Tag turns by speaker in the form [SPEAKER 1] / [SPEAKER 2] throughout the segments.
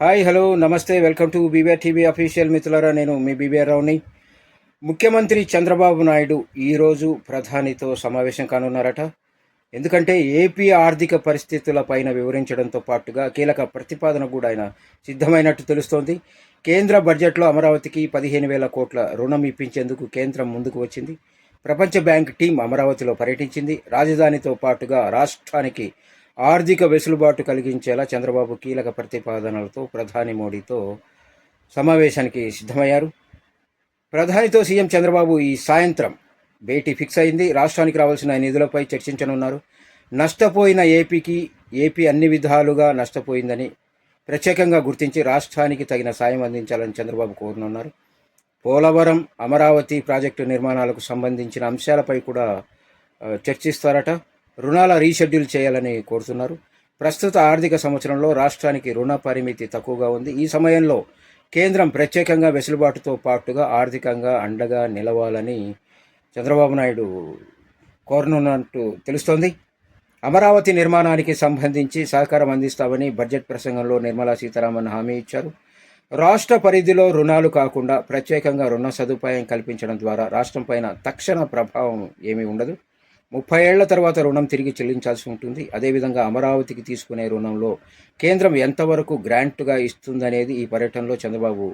[SPEAKER 1] Hi hello నమస్తే welcome to BBR TV official మిత్రులారా నేను మీ బీబీఆర్ రావుని. ముఖ్యమంత్రి చంద్రబాబు నాయుడు ఈరోజు ప్రధానితో సమావేశం కానున్నారట. ఎందుకంటే ఏపీ ఆర్థిక పరిస్థితుల పైన వివరించడంతో పాటుగా కీలక ప్రతిపాదన కూడా ఆయన సిద్ధమైనట్టు తెలుస్తోంది. కేంద్ర బడ్జెట్లో అమరావతికి పదిహేను వేల కోట్ల రుణం ఇప్పించేందుకు కేంద్రం ముందుకు వచ్చింది. ప్రపంచ బ్యాంక్ టీం అమరావతిలో పర్యటించింది. రాజధానితో పాటుగా రాష్ట్రానికి ఆర్థిక వెసులుబాటు కలిగించేలా చంద్రబాబు కీలక ప్రతిపాదనలతో ప్రధాని మోడీతో సమావేశానికి సిద్ధమయ్యారు. ప్రధానితో సీఎం చంద్రబాబు ఈ సాయంత్రం భేటీ ఫిక్స్ అయింది. రాష్ట్రానికి రావాల్సిన నిధులపై చర్చించనున్నారు. నష్టపోయిన ఏపీకి ఏపీ అన్ని విధాలుగా నష్టపోయిందని ప్రత్యేకంగా గుర్తించి రాష్ట్రానికి తగిన సాయం అందించాలని చంద్రబాబు కోరనున్నారు. పోలవరం అమరావతి ప్రాజెక్టు నిర్మాణాలకు సంబంధించిన అంశాలపై కూడా చర్చిస్తారట. రుణాల రీషెడ్యూల్ చేయాలని కోరుతున్నారు. ప్రస్తుత ఆర్థిక సంవత్సరంలో రాష్ట్రానికి రుణ పరిమితి తక్కువగా ఉంది. ఈ సమయంలో కేంద్రం ప్రత్యేకంగా వెసులుబాటుతో పాటుగా ఆర్థికంగా అండగా నిలవాలని చంద్రబాబు నాయుడు కోరనున్నట్టు తెలుస్తోంది. అమరావతి నిర్మాణానికి సంబంధించి సహకారం అందిస్తామని బడ్జెట్ ప్రసంగంలో నిర్మలా సీతారామన్ హామీ ఇచ్చారు. రాష్ట్ర పరిధిలో రుణాలు కాకుండా ప్రత్యేకంగా రుణ సదుపాయం కల్పించడం ద్వారా రాష్ట్రం పైన తక్షణ ప్రభావం ఏమీ ఉండదు. ముప్పై ఏళ్ళ తర్వాత రుణం తిరిగి చెల్లించాల్సి ఉంటుంది. అదేవిధంగా అమరావతికి తీసుకునే రుణంలో కేంద్రం ఎంతవరకు గ్రాంట్గా ఇస్తుందనేది ఈ పర్యటనలో చంద్రబాబు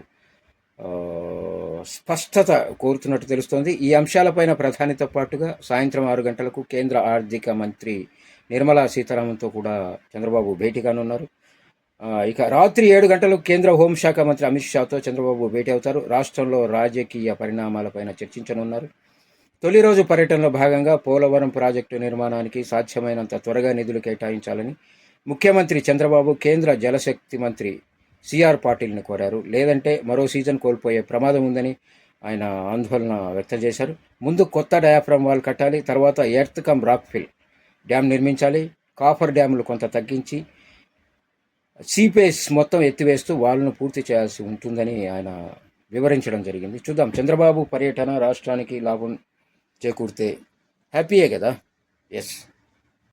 [SPEAKER 1] స్పష్టత కోరుతున్నట్టు తెలుస్తోంది. ఈ అంశాలపైన ప్రధానితో పాటుగా సాయంత్రం ఆరు గంటలకు కేంద్ర ఆర్థిక మంత్రి నిర్మలా సీతారామన్తో కూడా చంద్రబాబు భేటీ కానున్నారు. ఇక రాత్రి ఏడు గంటలకు కేంద్ర హోంశాఖ మంత్రి అమిత్ షాతో చంద్రబాబు భేటీ అవుతారు. రాష్ట్రంలో రాజకీయ పరిణామాలపైన చర్చించనున్నారు. తొలి రోజు పర్యటనలో భాగంగా పోలవరం ప్రాజెక్టు నిర్మాణానికి సాధ్యమైనంత త్వరగా నిధులు కేటాయించాలని ముఖ్యమంత్రి చంద్రబాబు కేంద్ర జలశక్తి మంత్రి సిఆర్ పాటిల్ని కోరారు. లేదంటే మరో సీజన్ కోల్పోయే ప్రమాదం ఉందని ఆయన ఆందోళన వ్యక్తం చేశారు. ముందు కొత్త డయాఫ్రమ్ వాల్ కట్టాలి తర్వాత earth cum rock fill dam నిర్మించాలి కాఫర్ డ్యాములు కొంత తగ్గించి సీపేస్ మొత్తం ఎత్తివేస్తూ వాళ్ళను పూర్తి చేయాల్సి ఉంటుందని ఆయన వివరించడం జరిగింది. చూద్దాం చంద్రబాబు పర్యటన రాష్ట్రానికి లాభం చేకూరితే హ్యాపీయే కదా? ఎస్